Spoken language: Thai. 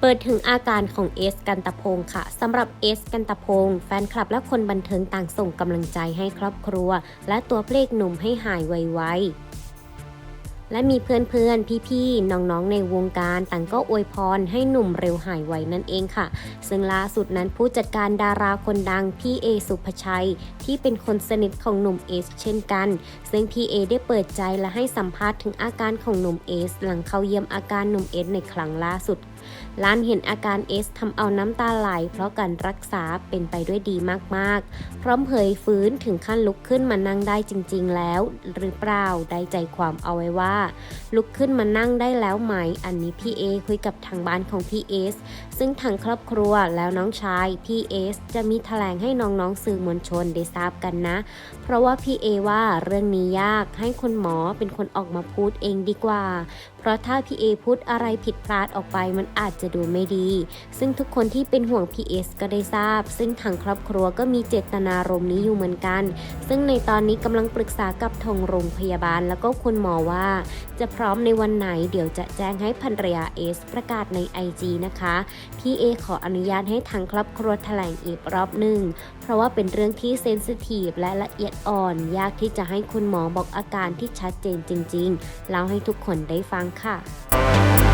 เปิดถึงอาการของเอสกันตะพงค่ะสำหรับเอสกันตะพงแฟนคลับและคนบันเทิงต่างส่งกำลังใจให้ครอบครัว และตัวเพลงหนุ่มให้หายไวๆและมีเพื่อนๆ พี่ๆ น้องๆ ในวงการต่างก็อวยพรให้หนุ่มเร็วหายไวนั่นเองค่ะ ซึ่งล่าสุดนั้นผู้จัดการดาราคนดังพี่เอสุภชัย ที่เป็นคนสนิทของหนุ่มเอสเช่นกัน ซึ่งพี่เอได้เปิดใจและให้สัมภาษณ์ถึงอาการของหนุ่มเอสหลังเข้าเยี่ยมอาการหนุ่มเอสในครั้งล่าสุด ล้านเห็นอาการเอสทำเอาน้ำตาไหลเพราะการรักษาเป็นไปด้วยดีมากๆ พร้อมเผยฟื้นถึงขั้นลุกขึ้นมานั่งได้จริง ๆ แล้ว หรือเปล่าได้ใจความเอาไว้ว่า ลุกขึ้นมานั่งได้แล้วไหม อันนี้พี่เอคุยกับทางบ้านของพี่เอสซึ่งทางครอบครัวแล้วน้องชายพี่เอสจะมีแถลงให้น้องๆสื่อมวลชนได้ทราบกันนะ เพราะว่าพี่เอว่าเรื่องนี้ยากให้คุณหมอเป็นคนออกมาพูดเองดีกว่าเพราะถ้าพี่เอพูดอะไรผิดพลาดออกไปมันอาจจะดูไม่ดี ซึ่งทุกคนที่เป็นห่วงพีเอสก็ได้ทราบ ซึ่งทางครอบครัวก็มีเจตนารมณ์นี้อยู่เหมือนกัน ซึ่งในตอนนี้กำลังปรึกษากับทางโรงพยาบาลแล้วก็คุณหมอว่า จะพร้อมในวันไหนเดี๋ยวจะแจ้งให้ภรรยาเอสประกาศใน IG นะคะ พี่เอขออนุญาตให้ทางครอบครัวแถลงอีกรอบหนึ่ง เพราะว่าเป็นเรื่องที่เซนซิทีฟและละเอียดอ่อน ยากที่จะให้คุณหมอบอกอาการที่ชัดเจนจริงๆเล่าให้ทุกคนได้ฟังค่ะ